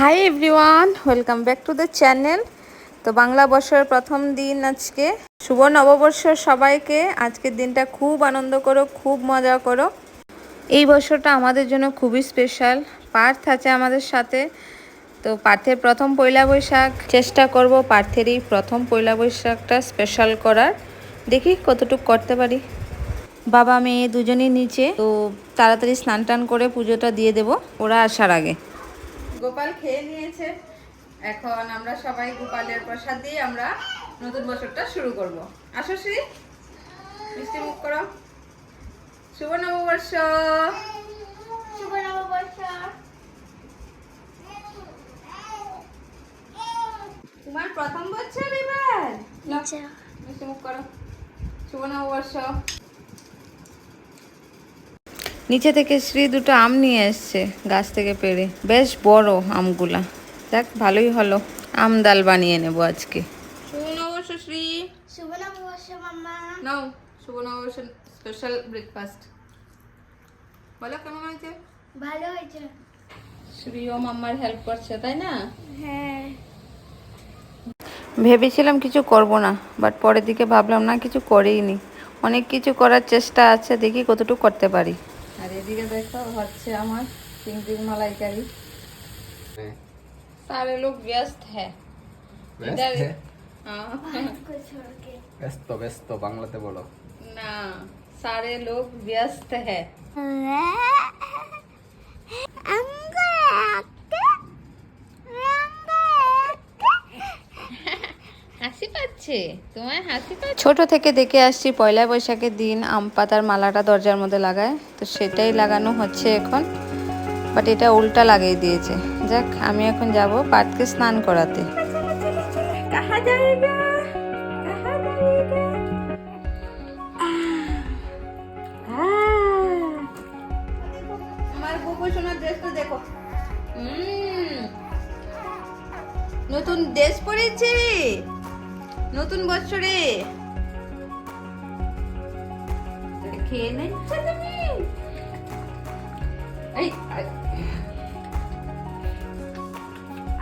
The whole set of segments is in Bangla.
Hi everyone welcome back to the channel তো বাংলা বর্ষের প্রথম দিন আজকে। শুভ নববর্ষ সবাইকে। আজকের দিনটা খুব আনন্দ করো, খুব মজা করো। এই বছরটা আমাদের জন্য খুবই স্পেশাল পার্থ আছে আমাদের সাথে। তো পার্থের প্রথম পয়লা বৈশাখ, চেষ্টা করব পার্থেরই প্রথম পয়লা বৈশাখটা স্পেশাল করার। দেখি কতটুকু করতে পারি। বাবা, মেয়ে দুজনেই নিচে। তো তাড়াতাড়ি স্নান টান করে পুজোটা দিয়ে দেব। ওরা আসার আগে। গোপাল খেয়ে নিয়েছে। এখন আমরা সবাই গোপালের প্রসাদ দিয়ে আমরা নতুন বছরটা শুরু করব। আসো শ্রী মিষ্টি মুখ করো। শুভ নববর্ষ। শুভ নববর্ষ। তোমার প্রথম বছর এবার? মিষ্টি মুখ করো। শুভ নববর্ষ। নিচে থেকে শ্রী দুটো আম নিয়ে এসছে গাছ থেকে পেড়ে। বেশ বড় আমগুলা। দেখ ভালোই হলো। আম ডাল বানিয়ে নেব আজকে। শুভ নববর্ষ শ্রী। শুভ নববর্ষ মাম্মা। নাও শুভ নববর্ষ স্পেশাল ব্রেকফাস্ট বলো কেমন হয়েছে? ভালো হয়েছে। শ্রী ও মাম্মার হেল্প করছে তাই না? হ্যাঁ। ভেবেছিলাম কিছু করব না বাট পরের দিকে ভাবলাম না কিছু করেই নি অনেক কিছু করার চেষ্টা আছে দেখি কতটুকু করতে পারি। আর এদিকে দেখো হচ্ছে আমার চিংড়ি মালাইকারি सारे लोग व्यस्त है ব্যস্ত इधर है? हाँ को छोड़ के ব্যস্ত ব্যস্ত বাংলাতে বলো ना सारे लोग व्यस्त है পাচ্ছে তোমার হাসি পাচ্ছে ছোট থেকে দেখে আসছি পয়লা বৈশাখের দিন আম পাতার মালাটা দরজার মধ্যে লাগায় তো সেটাই লাগানো হচ্ছে এখন বাট এটা উল্টা লাগিয়ে দিয়েছে। যাক আমি এখন যাব পাটকে স্নান করাতে। নতুন ড্রেস পরেছে। নতুন বছরে। খেয়ে।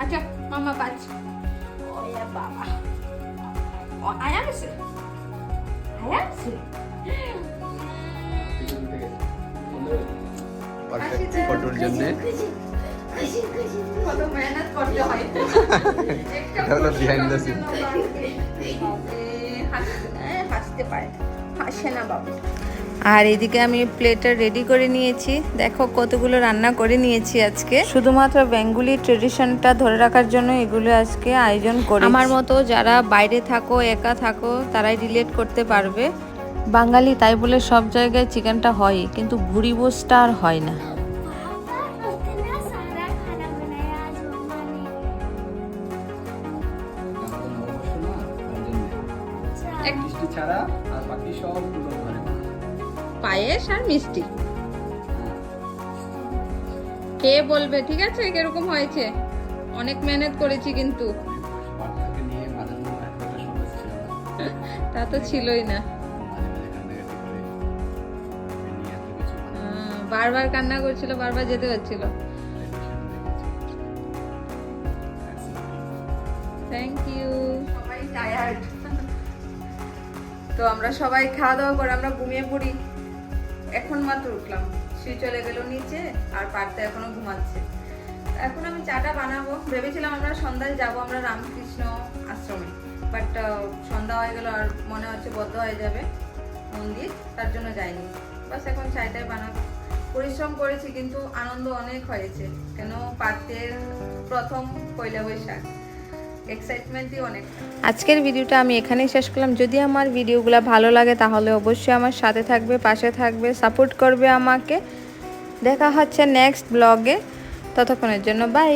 আচ্ছা মামা পাচ্ছ ওয়া বাবা। ও আয়া আছে আয়া গেছে? পারফেক্ট ফটোর জন্য কত মেহনত করতে হয়। এটা হলো behind the scene। হাসতে পারে। হাসে না বাবু আর এদিকে আমি প্লেটটা রেডি করে নিয়েছি। দেখো কতগুলো রান্না করে নিয়েছি আজকে। শুধুমাত্র বেঙ্গুলি ট্রেডিশনটা ধরে রাখার জন্য এগুলো আজকে আয়োজন করি আমার মতো যারা বাইরে থাকো একা থাকো তারাই রিলেট করতে পারবে। বাঙালি তাই বলে সব জায়গায় চিকেনটা হয় কিন্তু ভুড়ি বোসটা আর হয় না। ছাড়া আর বাকি সবগুলো ঘরে। পায়েস আর মিষ্টি। কে বলবে? ঠিক আছে কীরকম হয়েছে? অনেক মেহনত করেছি কিন্তু। তা তো ছিলই না। আহ, বারবার কান্না করছিল বারবার যেতে হচ্ছিল. থ্যাংক ইউ তো আমরা সবাই খাওয়া দাওয়া করে আমরা ঘুমিয়ে পড়ি। এখন মাত্র উঠলাম। সে চলে গেল নিচে আর পার্থ এখনও ঘুমাচ্ছে। এখন আমি চাটা বানাবো। ভেবেছিলাম আমরা সন্ধ্যায় যাব আমরা রামকৃষ্ণ আশ্রমে। বাট সন্ধ্যা হয়ে গেল আর মনে হচ্ছে বদ্ধ হয়ে যাবে মন্দির। তার জন্য যাইনি। বাস এখন চায়টাই বানাবো। পরিশ্রম করেছি কিন্তু আনন্দ অনেক হয়েছে। কেন পার্থের প্রথম পয়লা বৈশাখ। এক্সাইটমেন্টই অনেক। আজকের ভিডিওটা আমি এখানেই শেষ করলাম। যদি আমার ভিডিওগুলো ভালো লাগে, তাহলে অবশ্যই আমার সাথে থাকবে, পাশে থাকবে সাপোর্ট করবে আমাকে। দেখা হচ্ছে নেক্সট ব্লগে ততক্ষণের জন্য বাই